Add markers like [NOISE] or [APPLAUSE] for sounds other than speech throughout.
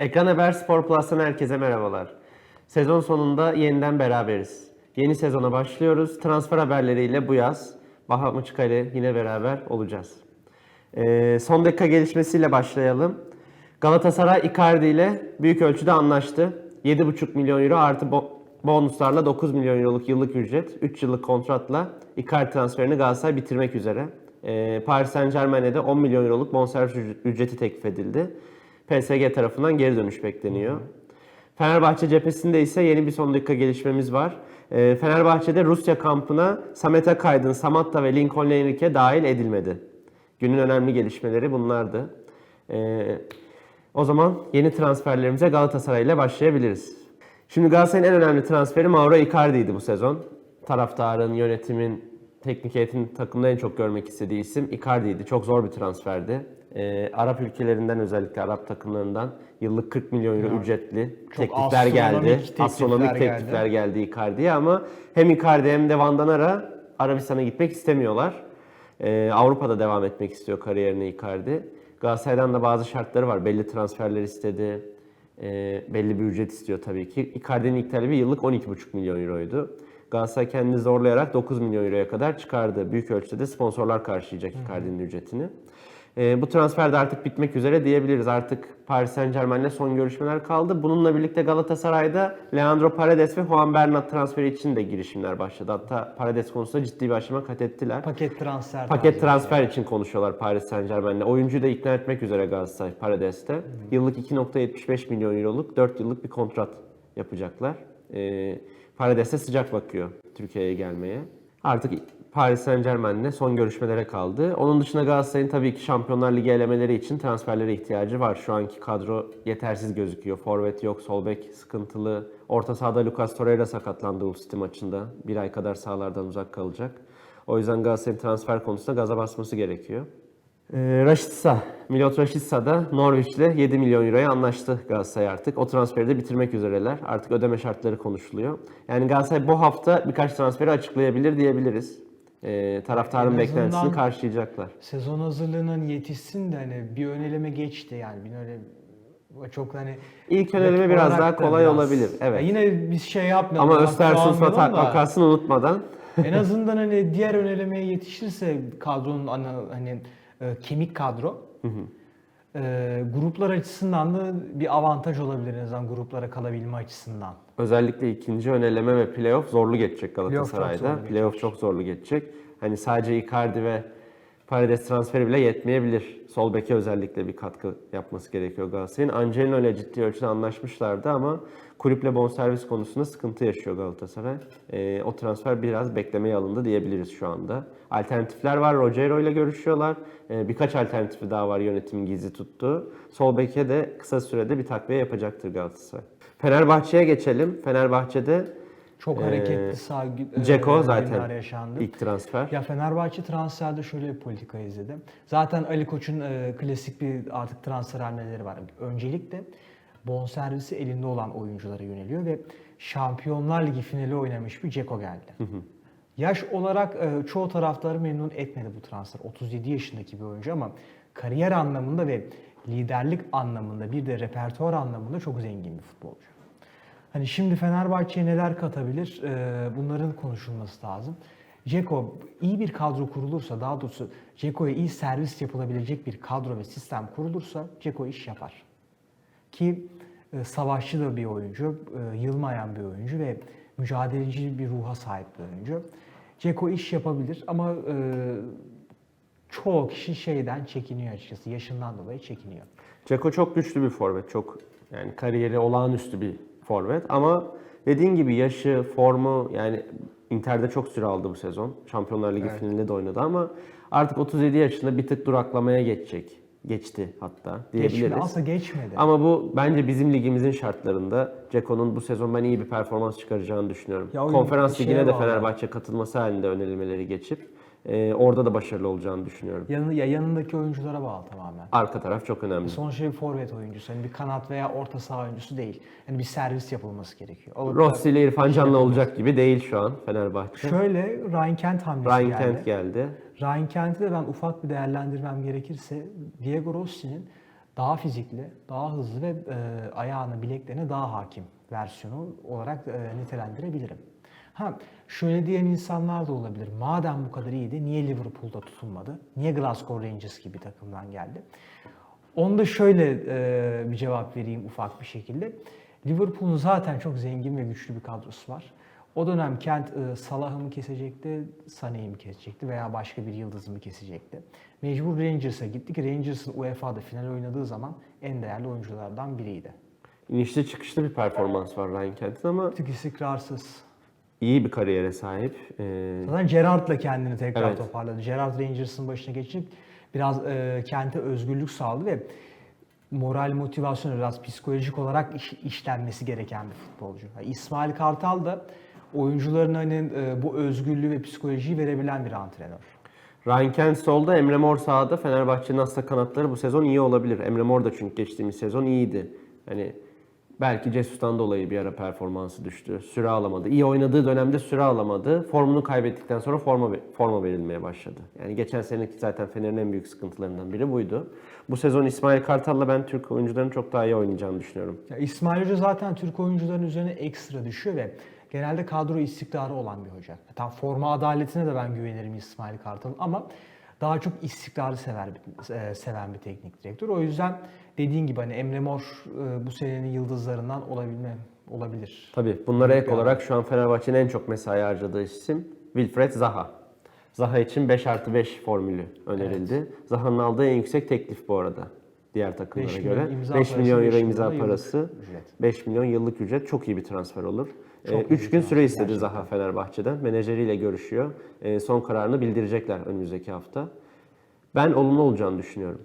Ekran Haber Spor Plus'tan herkese merhabalar. Sezon sonunda yeniden beraberiz. Yeni sezona başlıyoruz. Transfer haberleriyle bu yaz Bahamuçka ile yine beraber olacağız. Ee, son dakika gelişmesiyle başlayalım. Galatasaray Icardi ile büyük ölçüde anlaştı. 7,5 milyon euro artı bo- bonuslarla 9 milyon euroluk yıllık ücret, 3 yıllık kontratla Icardi transferini Galatasaray bitirmek üzere. Ee, Paris Saint Germain'e de 10 milyon euroluk bonservis üc- ücreti teklif edildi. PSG tarafından geri dönüş bekleniyor. Fenerbahçe cephesinde ise yeni bir son dakika gelişmemiz var. Ee, Fenerbahçe'de Rusya kampına Samet Akaydın, Samatta ve Lincoln Enrique dahil edilmedi. Günün önemli gelişmeleri bunlardı. Ee, o zaman yeni transferlerimize Galatasaray ile başlayabiliriz. Şimdi Galatasaray'ın en önemli transferi Mauro Icardi'ydi bu sezon. Taraftarın, yönetimin, teknik heyetin takımda en çok görmek istediği isim Icardi'ydi. Çok zor bir transferdi. Ee, Arap ülkelerinden özellikle Arap takımlarından yıllık 40 milyon euro ücretli teklifler geldi. teklifler Astronomik geldi. teklifler geldi Icardi'ye ama hem Icardi hem de Van Danara Arabistan'a gitmek istemiyorlar. Ee, Avrupa'da devam etmek istiyor kariyerine Icardi. Galatasaray'dan da bazı şartları var. Belli transferler istedi. Ee, belli bir ücret istiyor tabii ki. Icardi'nin ilk talebi yıllık 12,5 milyon euroydu. Galatasaray kendini zorlayarak 9 milyon euroya kadar çıkardı. Büyük ölçüde sponsorlar karşılayacak Icardi'nin ücretini. Ee, bu transfer de artık bitmek üzere diyebiliriz. Artık Paris Saint Germain'le son görüşmeler kaldı. Bununla birlikte Galatasaray'da Leandro Paredes ve Juan Bernat transferi için de girişimler başladı. Hatta Paredes konusunda ciddi bir aşama kat ettiler. Paket transfer. Paket transfer için konuşuyorlar Paris Saint Germain'le. Oyuncuyu da ikna etmek üzere Galatasaray Paredes'te. Yıllık 2.75 milyon euroluk 4 yıllık bir kontrat yapacaklar. Ee, Paredes de sıcak bakıyor Türkiye'ye gelmeye. Artık Paris Saint Germain'le son görüşmelere kaldı. Onun dışında Galatasaray'ın tabii ki Şampiyonlar Ligi elemeleri için transferlere ihtiyacı var. Şu anki kadro yetersiz gözüküyor. Forvet yok, sol bek sıkıntılı. Orta sahada Lucas Torreira sakatlandı City maçında. Bir ay kadar sahalardan uzak kalacak. O yüzden Galatasaray'ın transfer konusunda gaza basması gerekiyor. Ee, Rashica, Milot Rashica da Norwich'le 7 milyon euroya anlaştı Galatasaray artık. O transferi de bitirmek üzereler. Artık ödeme şartları konuşuluyor. Yani Galatasaray bu hafta birkaç transferi açıklayabilir diyebiliriz. Ee, taraftarın En beklentisini karşılayacaklar. Sezon hazırlığının yetişsin de hani bir öneleme geçti yani bir öyle çok hani İlk öneleme biraz daha da kolay biraz- olabilir. Evet. Ya yine biz şey yapmayalım. Ama almayalım da vakasını unutmadan en azından hani diğer önelemeye yetişirse kadronun ana hani e, kemik kadro e, gruplar açısından da bir avantaj olabilir en azından gruplara kalabilme açısından. Özellikle ikinci öneleme ve playoff zorlu geçecek Galatasaray'da. Playoff çok zorlu geçecek. Hani sadece Icardi ve Paredes transferi bile yetmeyebilir. Sol beke özellikle bir katkı yapması gerekiyor Galatasaray'ın. Angelino ile ciddi ölçüde anlaşmışlardı ama kulüple bonservis konusunda sıkıntı yaşıyor Galatasaray. Ee, o transfer biraz beklemeye alındı diyebiliriz şu anda. Alternatifler var. Rogero ile görüşüyorlar. Ee, birkaç alternatifi daha var yönetimin gizli tuttuğu. Sol beke de kısa sürede bir takviye yapacaktır Galatasaray. Fenerbahçe'ye geçelim. Fenerbahçe'de Çok Ee, hareketli sağ e, Ceko zaten yaşandı. ilk transfer. Ya Fenerbahçe transferde şöyle bir politika izledi. Zaten Ali Koç'un e, klasik bir artık transfer hamleleri var. Öncelikle bonservisi elinde olan oyunculara yöneliyor ve Şampiyonlar Ligi finali oynamış bir Ceko geldi. Yaş olarak e, çoğu taraftarı memnun etmedi bu transfer. 37 yaşındaki bir oyuncu ama kariyer anlamında ve liderlik anlamında bir de repertuar anlamında çok zengin bir futbolcu. Hani şimdi Fenerbahçe'ye neler katabilir? Ee, bunların konuşulması lazım. Ceko iyi bir kadro kurulursa, daha doğrusu Ceko'ya iyi servis yapılabilecek bir kadro ve sistem kurulursa Ceko iş yapar. Ki e, savaşçı da bir oyuncu, e, yılmayan bir oyuncu ve mücadeleci bir ruha sahip bir oyuncu. Ceko iş yapabilir ama e, çoğu kişi şeyden çekiniyor açıkçası. Yaşından dolayı çekiniyor. Ceko çok güçlü bir forvet. Çok yani kariyeri olağanüstü bir forvet ama dediğin gibi yaşı, formu yani Inter'de çok süre aldı bu sezon. Şampiyonlar Ligi Evet. finalinde de oynadı ama artık 37 yaşında bir tık duraklamaya geçecek. Geçti hatta diyebiliriz. Geçmedi, aslında geçmedi. Ama bu bence bizim ligimizin şartlarında Ceko'nun bu sezon ben iyi bir performans çıkaracağını düşünüyorum. Ya Konferans ligine de. Fenerbahçe katılması halinde önerimeleri geçip e, orada da başarılı olacağını düşünüyorum. Yanı, ya yanındaki oyunculara bağlı tamamen. Arka taraf çok önemli. Sonuçta bir forvet oyuncusu. Hani bir kanat veya orta saha oyuncusu değil. Yani bir servis yapılması gerekiyor. O- Rossi ile İrfan Can'la olacak gibi değil şu an Fenerbahçe. Şöyle Ryan Kent hamlesi Ryan geldi. Kent geldi. Ryan Kent'i de ben ufak bir değerlendirmem gerekirse Diego Rossi'nin daha fizikli, daha hızlı ve e, ayağına, bileklerine daha hakim versiyonu olarak e, nitelendirebilirim. Ha, şöyle diyen insanlar da olabilir. Madem bu kadar iyiydi, niye Liverpool'da tutulmadı? Niye Glasgow Rangers gibi takımdan geldi? Onda şöyle e, bir cevap vereyim ufak bir şekilde. Liverpool'un zaten çok zengin ve güçlü bir kadrosu var. O dönem Kent e, Salah'ı mı kesecekti, Sané'yi mi kesecekti veya başka bir yıldızı mı kesecekti? Mecbur Rangers'a gittik. Rangers'ın UEFA'da final oynadığı zaman en değerli oyunculardan biriydi. İnişli çıkışlı bir performans var Ryan Kent'in ama tık istikrarsız. İyi bir kariyere sahip. Ee, Zaten Gerrard'la kendini tekrar Evet. toparladı. Gerrard Rangers'ın başına geçip biraz e, Kent'e özgürlük sağladı ve moral motivasyon biraz psikolojik olarak iş- işlenmesi gereken bir futbolcu. Yani İsmail Kartal da oyuncuların hani e, bu özgürlüğü ve psikolojiyi verebilen bir antrenör. Ryan Kent solda, Emre Mor sağda. Fenerbahçe'nin aslında kanatları bu sezon iyi olabilir. Emre Mor da çünkü geçtiğimiz sezon iyiydi. Hani belki Cesus'tan dolayı bir ara performansı düştü. Süre alamadı. İyi oynadığı dönemde süre alamadı. Formunu kaybettikten sonra forma forma verilmeye başladı. Yani geçen seneki zaten Fener'in en büyük sıkıntılarından biri buydu. Bu sezon İsmail Kartal'la ben Türk oyuncuların çok daha iyi oynayacağını düşünüyorum. Ya İsmail Hoca zaten Türk oyuncuların üzerine ekstra düşüyor ve genelde kadro istikrarı olan bir hoca. Tam forma adaletine de ben güvenirim İsmail Kartal'ın ama daha çok istikrarı sever, e, seven bir teknik direktör. O yüzden dediğin gibi hani Emre Mor e, bu senenin yıldızlarından olabilme olabilir. Tabii bunlara ek olarak şu an Fenerbahçe'nin en çok mesai harcadığı isim Wilfred Zaha. Zaha için 5 artı 5 formülü önerildi. Zaha'nın aldığı en yüksek teklif bu arada diğer takımlara 5 göre. milyon imza 5 parası, milyon euro imza parası, ücret. 5 milyon yıllık ücret çok iyi bir transfer olur. Çok iyi 3 bir gün transfer, süre istedi gerçekten. Zaha Fenerbahçe'den. Menajeriyle görüşüyor. E, son kararını bildirecekler önümüzdeki hafta. Ben olumlu olacağını düşünüyorum.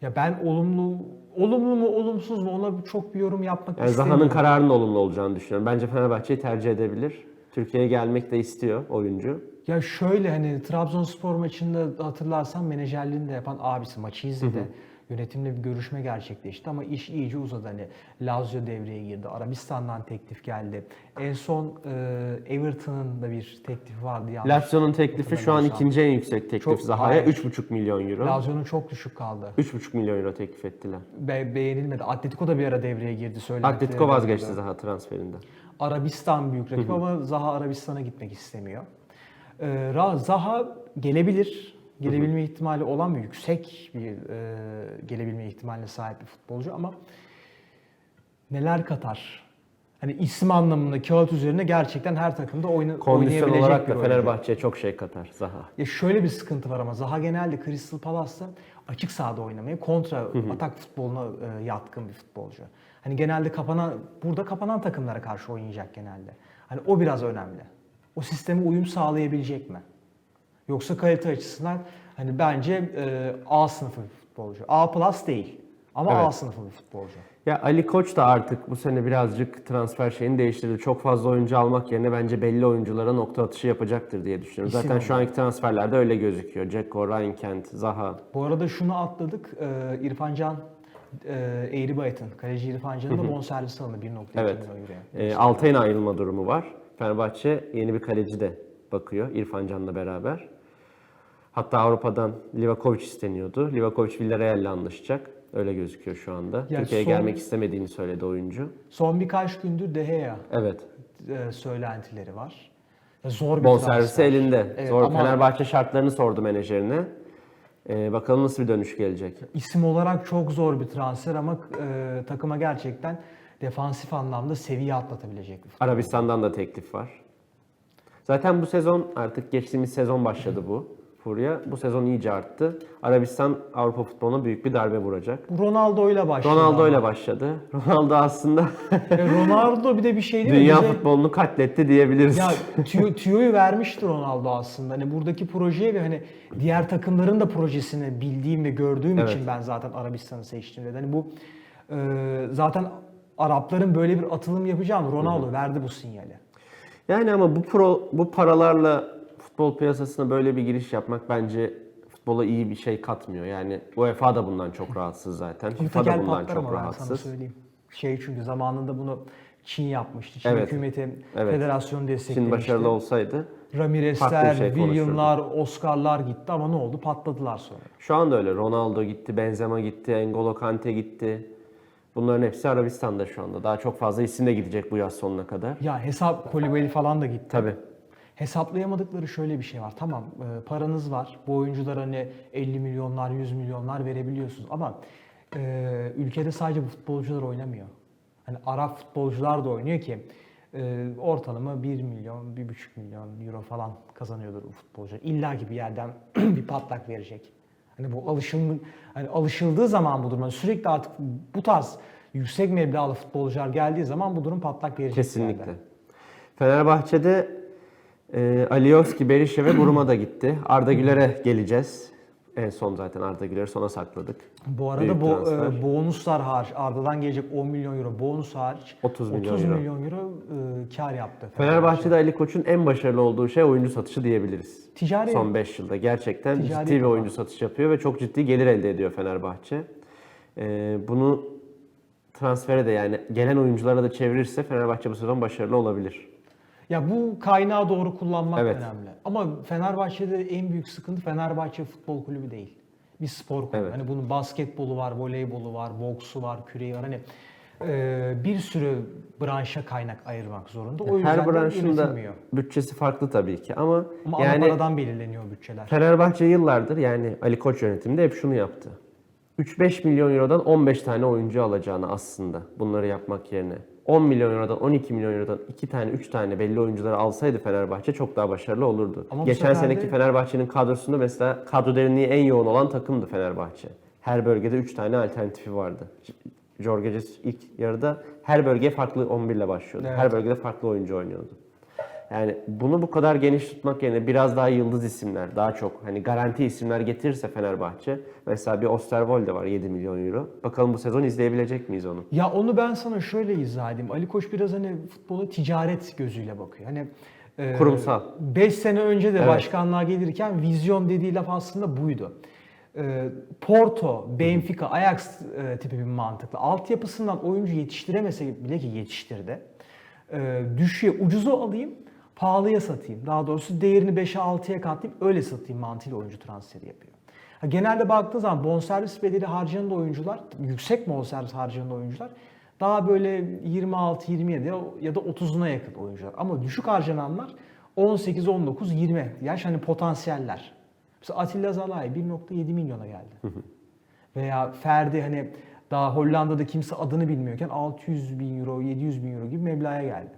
Ya ben olumlu olumlu mu olumsuz mu ona çok bir yorum yapmak Yani istemiyorum. Zaha'nın kararının olumlu olacağını düşünüyorum. Bence Fenerbahçe'yi tercih edebilir. Türkiye'ye gelmek de istiyor oyuncu. Ya şöyle hani Trabzonspor maçında hatırlarsan menajerliğini de yapan abisi maçı izledi. Yönetimle bir görüşme gerçekleşti ama iş iyice uzadı. Hani Lazio devreye girdi. Arabistan'dan teklif geldi. En son e, Everton'ın da bir teklifi vardı. yanlış Lazio'nun teklifi şu an hatırlamıyorsam. ikinci en yüksek teklif Çok- Zaha'ya hayır. 3,5 milyon euro. Lazio'nun çok düşük kaldı. 3,5 milyon euro teklif ettiler. Be- beğenilmedi. Atletico da bir ara devreye girdi. söylentileri Atletico vazgeçti. Zaha transferinde. Arabistan büyük rakip ama Zaha Arabistan'a gitmek istemiyor. Ee, Ra- Zaha gelebilir. Gelebilme ihtimali olan bir yüksek bir e, gelebilme ihtimaline sahip bir futbolcu ama neler katar? Hani isim anlamında kağıt üzerine gerçekten her takımda oyna, Kondisyon oynayabilecek olarak bir da oyuncu. Fenerbahçe'ye çok şey katar Zaha. Ya şöyle bir sıkıntı var ama Zaha genelde Crystal Palace'ta açık sahada oynamaya, kontra atak futboluna e, yatkın bir futbolcu. Hani genelde kapanan, burada kapanan takımlara karşı oynayacak genelde. Hani o biraz önemli. O sisteme uyum sağlayabilecek mi? Yoksa kalite açısından hani bence e, A sınıfı futbolcu. A plus değil ama A Evet. sınıfı bir futbolcu. Ya Ali Koç da artık bu sene birazcık transfer şeyini değiştirdi. Çok fazla oyuncu almak yerine bence belli oyunculara nokta atışı yapacaktır diye düşünüyorum. İsim Zaten şu olarak. anki transferlerde öyle gözüküyor. Ceko, Ryan Kent, Zaha. Bu arada şunu atladık. E, İrfan Can e, Eğribayat'ın, kaleci İrfan Can'ın da bonservisi alındı 1.2 Evet. milyon euroya. E, Altay'ın ayrılma durumu var. Fenerbahçe yeni bir kaleci de bakıyor İrfan Can'la beraber. Hatta Avrupa'dan Livakovic isteniyordu. Livakovic Villarreal'le anlaşacak. Öyle gözüküyor şu anda. Ya Türkiye'ye son- gelmek istemediğini söyledi oyuncu. Son birkaç gündür De Gea Evet. e, söylentileri var. Zor bir Bonservisi transfer. elinde. Evet, Zor. ama Fenerbahçe şartlarını sordu menajerine. Ee, bakalım nasıl bir dönüş gelecek. isim olarak çok zor bir transfer ama e, takıma gerçekten defansif anlamda seviye atlatabilecek bir futbol. Arabistan'dan da teklif var. Zaten bu sezon artık geçtiğimiz sezon başladı bu. Furya. Bu sezon iyice arttı. Arabistan Avrupa futboluna büyük bir darbe vuracak. Ronaldo ile başladı. Ronaldo ile başladı. [LAUGHS] Ronaldo aslında E, Ronaldo bir de bir şey değil mi? dünya Bize- futbolunu katletti diyebiliriz. Ya [LAUGHS] tüyo, tüyoyu vermişti Ronaldo aslında. Hani buradaki projeye ve hani diğer takımların da projesini bildiğim ve gördüğüm Evet. için ben zaten Arabistan'ı seçtim dedi. Hani bu e, zaten Arapların böyle bir atılım yapacağını Ronaldo verdi bu sinyali. Yani ama bu pro, bu paralarla futbol piyasasına böyle bir giriş yapmak bence futbola iyi bir şey katmıyor. Yani UEFA da bundan çok rahatsız zaten. FIFA da bundan çok sana rahatsız. söyleyeyim. Şey çünkü zamanında bunu Çin yapmıştı. Çin Evet. hükümeti Evet. federasyonu desteklemişti. Çin başarılı olsaydı Ramirez'ler, şey William'lar, Oscar'lar gitti ama ne oldu? Patladılar sonra. Şu anda öyle. Ronaldo gitti, Benzema gitti, N'Golo Kante gitti. Bunların hepsi Arabistan'da şu anda. Daha çok fazla isim de gidecek bu yaz sonuna kadar. Ya hesap Kolibali falan da gitti. Tabii. Hesaplayamadıkları şöyle bir şey var. Tamam e, paranız var. Bu oyunculara hani 50 milyonlar, 100 milyonlar verebiliyorsunuz ama e, ülkede sadece bu futbolcular oynamıyor. Hani Arap futbolcular da oynuyor ki e, ortalama 1 milyon, 1,5 milyon euro falan kazanıyordur bu futbolcu. İlla ki bir yerden [CLEARS THROAT] bir patlak verecek. Hani bu alışıldı, hani alışıldığı zaman bu duruma sürekli artık bu tarz yüksek meblağlı futbolcular geldiği zaman bu durum patlak verecek. Kesinlikle. yerde. Fenerbahçe'de e, Alioski, Berisha ve Buruma da gitti. Arda Güler'e geleceğiz. En son zaten Arda Güler'i sona sakladık. Bu arada Büyük bu transfer. e, bonuslar hariç, Arda'dan gelecek 10 milyon euro bonus hariç 30 milyon 30 euro. milyon euro e, kar yaptı. Fenerbahçe'de Ali Koç'un en başarılı olduğu şey oyuncu satışı diyebiliriz. Ticari Son 5 yılda gerçekten Ticari ciddi bir kafa. oyuncu satışı yapıyor ve çok ciddi gelir elde ediyor Fenerbahçe. E, bunu transfere de yani gelen oyunculara da çevirirse Fenerbahçe bu sezon başarılı olabilir. Ya bu kaynağı doğru kullanmak Evet. önemli. Ama Fenerbahçe'de en büyük sıkıntı Fenerbahçe Futbol Kulübü değil. Bir spor kulübü. Evet. Hani bunun basketbolu var, voleybolu var, boksu var, küreği var. Hani e, bir sürü branşa kaynak ayırmak zorunda. O yüzden Her branşın da bütçesi farklı tabii ki ama, Ama yani paradan belirleniyor bütçeler. Fenerbahçe yıllardır yani Ali Koç yönetiminde hep şunu yaptı. 3-5 milyon eurodan 15 tane oyuncu alacağını aslında bunları yapmak yerine 10 milyon eurodan 12 milyon eurodan 2 tane 3 tane belli oyuncuları alsaydı Fenerbahçe çok daha başarılı olurdu. Ama Geçen de- seneki Fenerbahçe'nin kadrosunda mesela kadro derinliği en yoğun olan takımdı Fenerbahçe. Her bölgede 3 tane alternatifi vardı. Jorge Jesus ilk yarıda her bölgeye farklı 11 ile başlıyordu. Evet. Her bölgede farklı oyuncu oynuyordu. Yani bunu bu kadar geniş tutmak yerine biraz daha yıldız isimler, daha çok hani garanti isimler getirirse Fenerbahçe. Mesela bir Osterwolde var 7 milyon euro. Bakalım bu sezon izleyebilecek miyiz onu? Ya onu ben sana şöyle izah edeyim. Ali Koç biraz hani futbola ticaret gözüyle bakıyor. Hani e, Kurumsal. 5 sene önce de Evet. başkanlığa gelirken vizyon dediği laf aslında buydu. E, Porto, Benfica, Ajax e, tipi bir mantıklı. Altyapısından oyuncu yetiştiremese bile ki yetiştirdi. E, düşüyor, ucuzu alayım, pahalıya satayım. Daha doğrusu değerini 5'e 6'ya katlayayım, öyle satayım mantığıyla oyuncu transferi yapıyor. Ha, genelde baktığın zaman bonservis bedeli harcayan da oyuncular, yüksek bonservis harcayan da oyuncular daha böyle 26-27 ya- ya da 30'una yakın oyuncular. Ama düşük harcananlar 18, 19, 20 yaş hani potansiyeller. Mesela Atilla Zalai 1.7 milyona geldi. Veya Ferdi hani daha Hollanda'da kimse adını bilmiyorken 600 bin euro, 700 bin euro gibi meblağa geldi.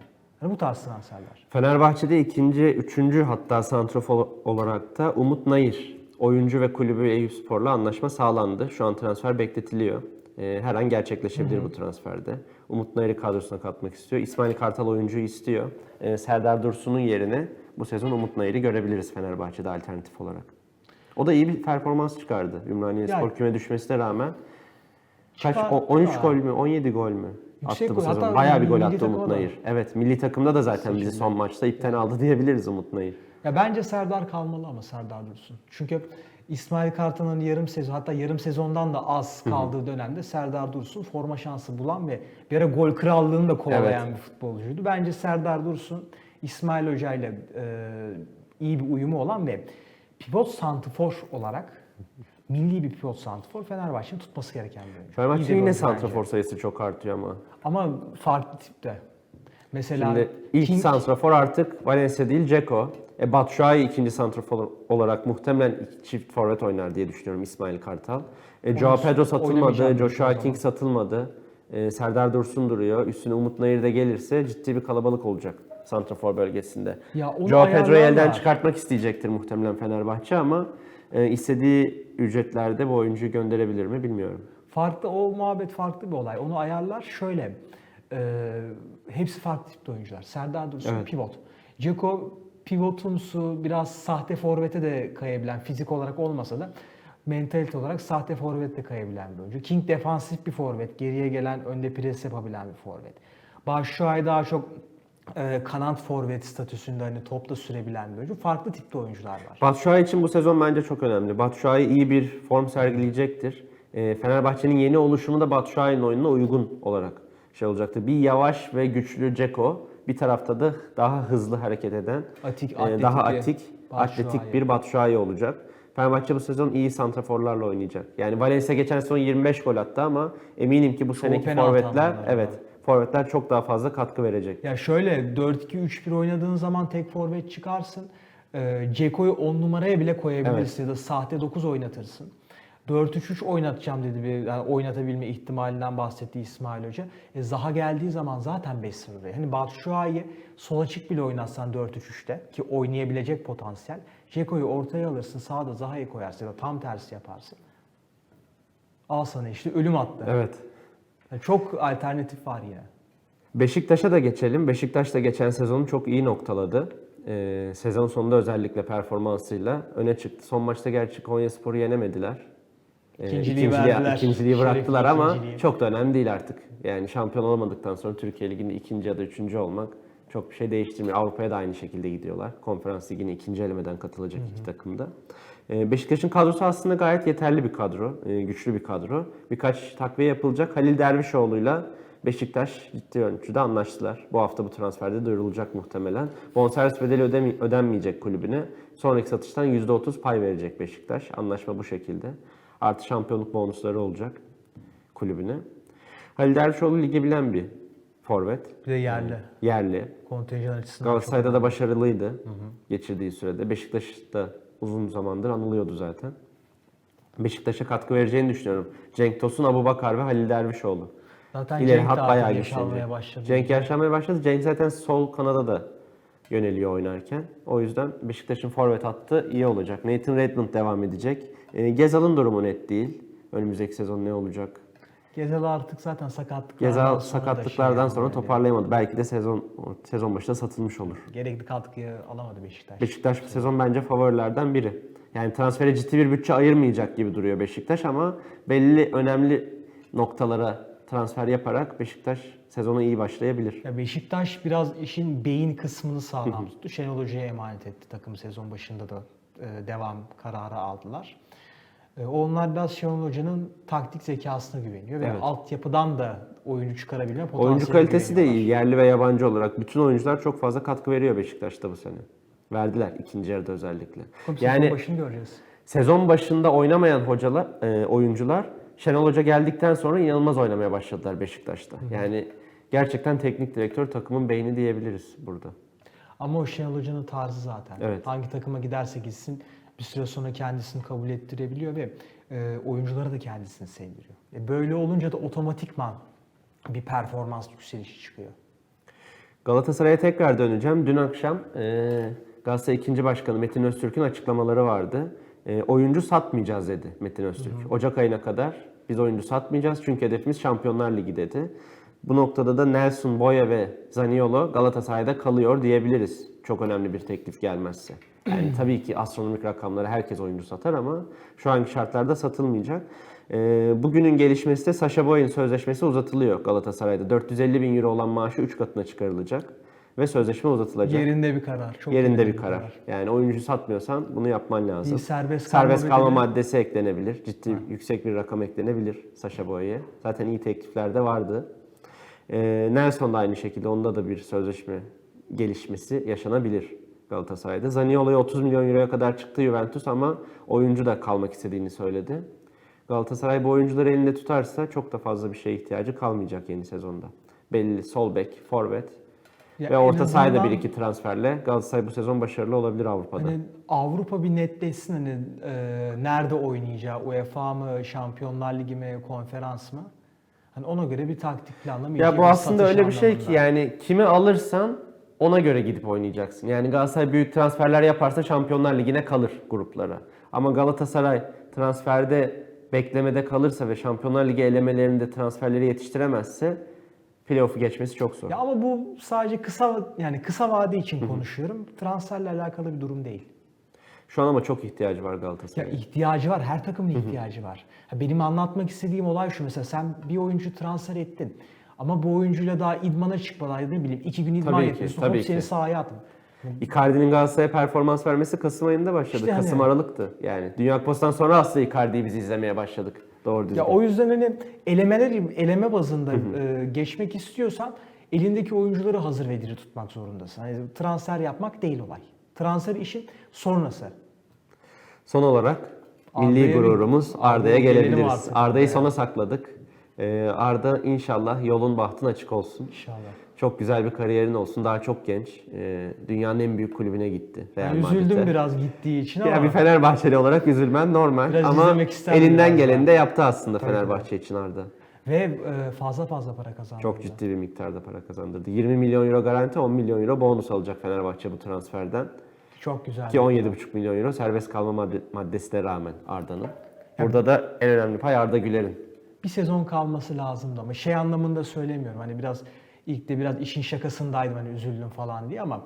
Hani bu tarz transferler. Fenerbahçe'de ikinci, üçüncü hatta santrofor olarak da Umut Nayır. Oyuncu ve kulübü Eyüpspor'la anlaşma sağlandı. Şu an transfer bekletiliyor. Ee, Her an gerçekleşebilir bu transferde. Umut Nayır'ı kadrosuna katmak istiyor. İsmail Kartal oyuncuyu istiyor. Ee, Serdar Dursun'un yerine bu sezon Umut Nayır'ı görebiliriz Fenerbahçe'de alternatif olarak. O da iyi bir performans çıkardı. Ümraniye Yani- Spor küme düşmesine rağmen. Kaç? Çıkar- o- 13 Aa. gol mü? 17 gol mü? Yüksek attı bu gol. sezon. Hatta Bayağı bir milli gol attı takıma Umut da. Nayır. Evet, milli takımda da zaten bizi son maçta ipten aldı diyebiliriz Umut Nayır. Ya bence Serdar kalmalı ama Serdar Dursun. Çünkü İsmail Kartal'ın yarım sezon hatta yarım sezondan da az kaldığı dönemde Serdar Dursun forma şansı bulan ve bir ara gol krallığını da kovalayan Evet. bir futbolcuydu. Bence Serdar Dursun İsmail Hoca ile e, iyi bir uyumu olan ve pivot santifor olarak milli bir pivot santifor Fenerbahçe'nin tutması gereken bir oyuncu. Fenerbahçe'nin yine santrafor sayısı çok artıyor ama. Ama farklı tipte. Mesela Şimdi ilk King- santrafor artık Valencia değil Ceko. E, Batshuayi ikinci santrafor olarak muhtemelen çift forvet oynar diye düşünüyorum İsmail Kartal. E, Joao Pedro satılmadı, Joshua. King satılmadı. E, Serdar Dursun duruyor. Üstüne Umut Nayır da gelirse ciddi bir kalabalık olacak santrafor bölgesinde. Ya Joao Pedro'yu elden çıkartmak isteyecektir muhtemelen Fenerbahçe ama e, istediği ücretlerde bu oyuncuyu gönderebilir mi bilmiyorum. Farklı o muhabbet farklı bir olay. Onu ayarlar şöyle. e, hepsi farklı tipte oyuncular. Serdar Dursun Evet. pivot. Ceko pivotumsu biraz sahte forvete de kayabilen fizik olarak olmasa da mentalite olarak sahte forvette kayabilen bir oyuncu. King defansif bir forvet. Geriye gelen önde pres yapabilen bir forvet. Başşuay daha çok e, kanat forvet statüsünde hani topla sürebilen bir oyuncu. Farklı tipte oyuncular var. Batshuayi için bu sezon bence çok önemli. Batshuayi iyi bir form sergileyecektir. E, Fenerbahçe'nin yeni oluşumu da Batshuayi'nin oyununa uygun olarak şey olacaktır. Bir yavaş ve güçlü Ceko, bir tarafta da daha hızlı hareket eden, Atik, e, daha atik, Batshuayi. atletik bir Batshuayi olacak. Fenerbahçe bu sezon iyi santraforlarla oynayacak. Yani Valencia geçen sezon 25 gol attı ama eminim ki bu seneki penaltı forvetler, evet. Forvetler çok daha fazla katkı verecek. Ya şöyle 4-2-3-1 oynadığın zaman tek forvet çıkarsın. Ee, Ceko'yu 10 numaraya bile koyabilirsin ya da sahte 9 oynatırsın. 4-3-3 oynatacağım dedi bir yani oynatabilme ihtimalinden bahsetti İsmail Hoca. E, Zaha geldiği zaman zaten 5 0 Hani Batshuayi sol açık bile oynatsan 4-3-3'te ki oynayabilecek potansiyel. Ceko'yu ortaya alırsın sağda Zaha'yı koyarsın ya da tam tersi yaparsın. Al sana işte ölüm attı. Evet. Çok alternatif var yine. Beşiktaş'a da geçelim. Beşiktaş da geçen sezonu çok iyi noktaladı. Ee, sezon sonunda özellikle performansıyla öne çıktı. Son maçta gerçi Konyaspor'u yenemediler. Ee, İkinciliği ikinciliği, ikinciliği Şerefli bıraktılar ama ikinciliği. çok da önemli değil artık. Yani şampiyon olamadıktan sonra Türkiye Ligi'nde ikinci ya da üçüncü olmak çok bir şey değiştirmiyor. Avrupa'ya da aynı şekilde gidiyorlar. Konferans Ligi'ne ikinci elemeden katılacak iki takım da. Ee, Beşiktaş'ın kadrosu aslında gayet yeterli bir kadro. Ee, Güçlü bir kadro. Birkaç takviye yapılacak. Halil Dervişoğlu'yla Beşiktaş ciddi ölçüde anlaştılar. Bu hafta bu transferde duyurulacak muhtemelen. Bonservis bedeli ödemi- ödenmeyecek kulübüne. Sonraki satıştan %30 pay verecek Beşiktaş. Anlaşma bu şekilde. Artı şampiyonluk bonusları olacak kulübüne. Halil Dervişoğlu ligi bilen bir forvet. Bir de yerli. Yerli. Kontenjan açısından Galatasaray'da da başarılıydı geçirdiği sürede. Beşiktaş'ta uzun zamandır anılıyordu zaten. Beşiktaş'a katkı vereceğini düşünüyorum. Cenk Tosun, Abubakar ve Halil Dervişoğlu. Zaten İleri Cenk hat bayağı güçlenecek. başladı. Cenk yaşlanmaya başladı. Cenk zaten sol kanada da yöneliyor oynarken. O yüzden Beşiktaş'ın forvet hattı iyi olacak. Nathan Redmond devam edecek. E, Gezal'ın durumu net değil. Önümüzdeki sezon ne olacak? Gezal artık zaten sakatlıklardan Gezal da sakatlıklardan şey sonra yapamadı. toparlayamadı. Belki de sezon sezon başında satılmış olur. Gerekli katkıyı alamadı Beşiktaş. Beşiktaş bu sezon bence favorilerden biri. Yani transfere ciddi bir bütçe ayırmayacak gibi duruyor Beşiktaş ama belli önemli noktalara transfer yaparak Beşiktaş sezona iyi başlayabilir. Ya Beşiktaş biraz işin beyin kısmını sağlam tuttu. Şenol Hoca'ya emanet etti takım sezon başında da e, devam kararı aldılar. E, onlar biraz Şenol Hoca'nın taktik zekasına güveniyor ve Evet. altyapıdan da oyuncu çıkarabilme potansiyeline Oyuncu kalitesi de iyi. Yerli ve yabancı olarak bütün oyuncular çok fazla katkı veriyor Beşiktaş'ta bu sene. Verdiler ikinci yarıda özellikle. Sezon Yani başını göreceğiz. sezon başında oynamayan hocalar, e, oyuncular Şenol Hoca geldikten sonra inanılmaz oynamaya başladılar Beşiktaş'ta. Yani gerçekten teknik direktör takımın beyni diyebiliriz burada. Ama o Şenol Hoca'nın tarzı zaten. Evet. Hangi takıma giderse gitsin bir süre sonra kendisini kabul ettirebiliyor ve e, oyunculara da kendisini sevdiriyor. E, böyle olunca da otomatikman bir performans yükselişi çıkıyor. Galatasaray'a tekrar döneceğim. Dün akşam e, Galatasaray 2. Başkanı Metin Öztürk'ün açıklamaları vardı. E, oyuncu satmayacağız dedi Metin Öztürk. Ocak ayına kadar biz oyuncu satmayacağız çünkü hedefimiz Şampiyonlar Ligi dedi. Bu noktada da Nelson, Boya ve Zaniolo Galatasaray'da kalıyor diyebiliriz. Çok önemli bir teklif gelmezse. [CLEARS THROAT] Yani tabii ki astronomik rakamlara herkes oyuncu satar ama şu anki şartlarda satılmayacak. Ee, bugünün gelişmesi de Sasha Boy'un sözleşmesi uzatılıyor Galatasaray'da. 450 bin euro olan maaşı 3 katına çıkarılacak ve sözleşme uzatılacak. Yerinde bir karar. Çok Yerinde bir karar. Yani oyuncu satmıyorsan bunu yapman lazım. Bir serbest kalma serbest kalma bedeli- maddesi eklenebilir. Ciddi yüksek bir rakam eklenebilir Sasha Boy'a. Zaten iyi teklifler de vardı. Ee, Nelson da aynı şekilde onda da bir sözleşme gelişmesi yaşanabilir Galatasaray'da. Zaniolo'ya 30 milyon euroya kadar çıktı Juventus ama oyuncu da kalmak istediğini söyledi. Galatasaray bu oyuncuları elinde tutarsa çok da fazla bir şeye ihtiyacı kalmayacak yeni sezonda. Belli sol bek, forvet Ya ve orta sahada bir iki transferle Galatasaray bu sezon başarılı olabilir Avrupa'da. Hani Avrupa bir netleşsin hani e, nerede oynayacağı, UEFA mı, Şampiyonlar Ligi mi, konferans mı? Hani ona göre bir taktik planlama. Ya bu aslında öyle bir şey ki anlamında. yani kimi alırsan ona göre gidip oynayacaksın. Yani Galatasaray büyük transferler yaparsa Şampiyonlar Ligi'ne kalır gruplara. Ama Galatasaray transferde beklemede kalırsa ve Şampiyonlar Ligi elemelerinde transferleri yetiştiremezse playoff'u geçmesi çok zor. Ya ama bu sadece kısa yani kısa vade için konuşuyorum. Transferle alakalı bir durum değil. Şu an ama çok ihtiyacı var Ya Galatasaray'ın. ihtiyacı var, her takımın ihtiyacı var. Benim anlatmak istediğim olay şu mesela sen bir oyuncu transfer ettin. Ama bu oyuncuyla daha idmana çıkmadan ne bileyim iki gün idman Tabii ki, yapıyorsun tabii hop seni ki. sahaya attın. Icardi'nin Galatasaray'a performans vermesi Kasım ayında başladı. İşte hani- Kasım Aralık'tı yani. Dünya Kupası'ndan sonra aslında Icardi'yi biz izlemeye başladık. Doğru düzgün. Ya o yüzden hani elemeler eleme bazında e, geçmek istiyorsan elindeki oyuncuları hazır ve diri tutmak zorundasın. Hani transfer yapmak değil olay. Transfer işin sonrası. Son olarak milli gururumuz Arda'ya gelebiliriz. Arda'yı sona sakladık. Ee, Arda inşallah yolun bahtın açık olsun. İnşallah. Çok güzel bir kariyerin olsun. Daha çok genç. Ee, dünyanın en büyük kulübüne gitti. Real Ben üzüldüm Madrid'e. biraz gittiği için ama Ya bir Fenerbahçeli olarak üzülmen normal Biraz ama elinden geleni de yaptı aslında Tabii, Fenerbahçe için Arda. ve e, fazla fazla para kazandı. Çok ciddi bir miktarda para kazandırdı. 20 milyon euro garanti, 10 milyon euro bonus alacak Fenerbahçe bu transferden. Çok güzel. Ki 17,5 milyon euro serbest kalma madde, maddesine rağmen Arda'nın. Burada da en önemli pay Arda Güler'in. Bir sezon kalması lazımdı ama şey anlamında söylemiyorum. Hani biraz ilk de biraz işin şakasındaydım hani üzüldüm falan diye ama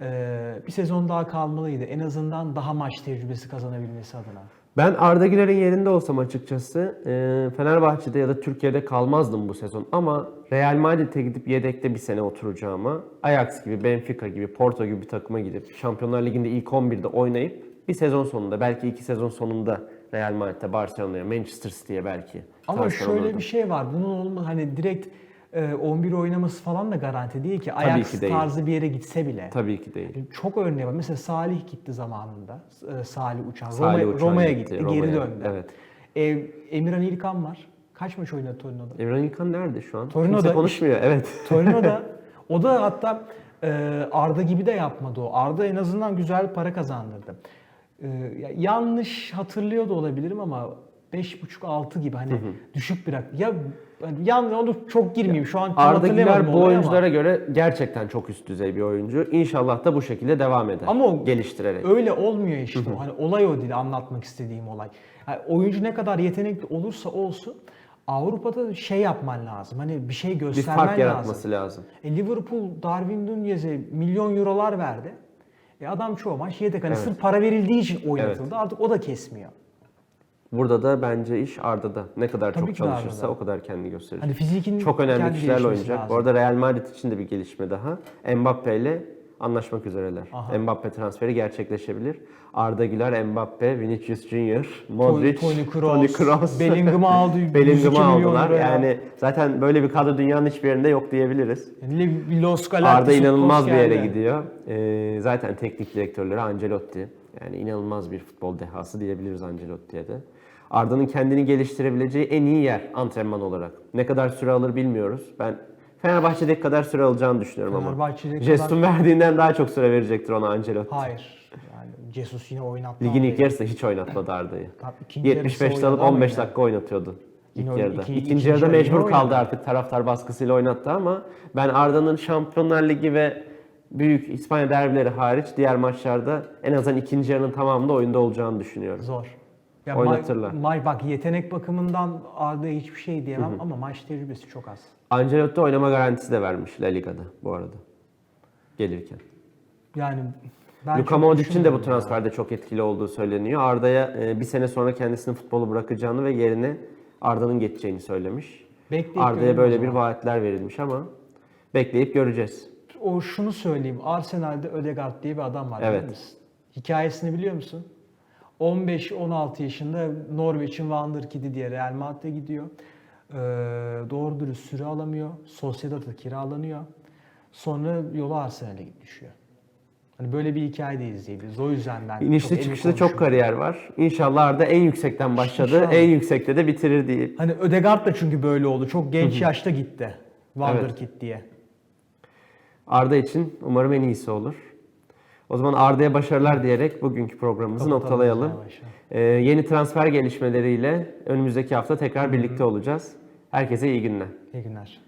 e, bir sezon daha kalmalıydı. En azından daha maç tecrübesi kazanabilmesi adına. Ben Arda Güler'in yerinde olsam açıkçası e, Fenerbahçe'de ya da Türkiye'de kalmazdım bu sezon. Ama Real Madrid'e gidip yedekte bir sene oturacağıma Ajax gibi, Benfica gibi, Porto gibi bir takıma gidip Şampiyonlar Ligi'nde ilk 11'de oynayıp bir sezon sonunda belki iki sezon sonunda Real Madrid'e, Barcelona'ya, Manchester City'ye belki Ama şöyle olurdum. bir şey var. Bunun olma hani direkt e, 11 oynaması falan da garanti değil ki. Ajax ki değil. tarzı bir yere gitse bile. Tabii ki değil. Çok örneği var. Mesela Salih gitti zamanında. E, Salih Uçan. Salih Roma- Roma'ya gitti. Roma'ya, Geri döndü. evet. E, Emirhan İlkan var. Kaç maç oynadı Torino'da? Emre İlkan nerede şu an? Torino'da Kimse konuşmuyor. Evet. Torino'da [LAUGHS] o da hatta e, Arda gibi de yapmadı o. Arda en azından güzel para kazandırdı. E, ya- yanlış hatırlıyor da olabilirim ama 5.5-6 gibi hani düşük bir rak- Ya yani yan onu çok girmeyeyim şu an Arda Güler bu olayı ama. oyunculara göre gerçekten çok üst düzey bir oyuncu. İnşallah da bu şekilde devam eder. Ama o- geliştirerek. Öyle olmuyor işte. o. Hani olay o değil anlatmak istediğim olay. Yani oyuncu ne kadar yetenekli olursa olsun Avrupa'da şey yapman lazım. Hani bir şey bir göstermen fark lazım. yaratması lazım. E, Liverpool Darwin Nunez'e milyon eurolar verdi. E adam çoğu maç yedek. Hani Evet. sırf para verildiği için oynatıldı. Artık o da kesmiyor. Burada da bence iş Arda'da. Ne kadar Tabii çok ki de çalışırsa Arda'da. o kadar kendini gösterir. Hani fizikin çok önemli kendi kişilerle gelişmesi oynayacak. lazım. Bu arada Real Madrid için de bir gelişme daha. Mbappe ile anlaşmak üzereler. Aha. Mbappe transferi gerçekleşebilir. Arda Güler, Mbappe, Vinicius Junior, Modric, Toni Kroos, Toni Kroos. [LAUGHS] Bellingham'ı aldı, [LAUGHS] 102 Bellingham'ı aldılar. Yani zaten böyle bir kadro dünyanın hiçbir yerinde yok diyebiliriz. Yani Los Galacticos Arda inanılmaz bir yere gidiyor. Ee, zaten teknik direktörleri Ancelotti. Yani inanılmaz bir futbol dehası diyebiliriz Ancelotti'ye de. Arda'nın kendini geliştirebileceği en iyi yer antrenman olarak. Ne kadar süre alır bilmiyoruz. Ben Fenerbahçe'deki kadar süre alacağını düşünüyorum ama. Fenerbahçe'deki Jest'un verdiğinden daha çok süre verecektir ona Ancelotti. Hayır. Yani Jesus yine oynattı. Ligin ilk yarısında hiç oynatmadı Arda'yı. Tabii ikinci yarısı 75'te alıp oynadı ama 15 yine. dakika oynatıyordu. Yine İlk o yarıda. iki- İkinci ikinci yarıda yarı mecbur yine kaldı oynadı. artık taraftar baskısıyla oynattı ama ben Arda'nın Şampiyonlar Ligi ve büyük İspanya derbileri hariç diğer maçlarda en azından ikinci yarının tamamında oyunda olacağını düşünüyorum. Zor. Ya Oynatırlar. Ma- ma- bak yetenek bakımından Arda'ya hiçbir şey diyemem ama maç tecrübesi çok az. Ancelotti oynama garantisi de vermiş La Liga'da bu arada. Gelirken. Yani ben Luka çok Modric'in de bu düşünmüyorum ya. transferde çok etkili olduğu söyleniyor. Arda'ya e, bir sene sonra kendisini futbolu bırakacağını ve yerine Arda'nın geçeceğini söylemiş. Bekleyip Arda'ya böyle bir vaatler verilmiş ama bekleyip göreceğiz. O şunu söyleyeyim. Arsenal'de Ödegaard diye bir adam var. Evet. Hikayesini biliyor musun? 15-16 yaşında Norveç'in Wonderkid'i diye Real Madrid'e gidiyor. Ee, doğru dürüst süre alamıyor. Sociedad'a kiralanıyor. Sonra yolu Arsenal'e düşüyor. Hani böyle bir hikaye de izleyebiliriz. O yüzden ben İnişli çıkışlı çok kariyer var. İnşallah Arda en yüksekten başladı. İnşallah. En yüksekte de bitirir diye. Hani Ödegaard da çünkü böyle oldu. Çok genç yaşta gitti. Wonderkid diye. Arda için umarım en iyisi olur. O zaman Arda'ya başarılar diyerek bugünkü programımızı Kapatalım noktalayalım. Ee, yeni transfer gelişmeleriyle önümüzdeki hafta tekrar birlikte olacağız. Herkese iyi günler. İyi günler.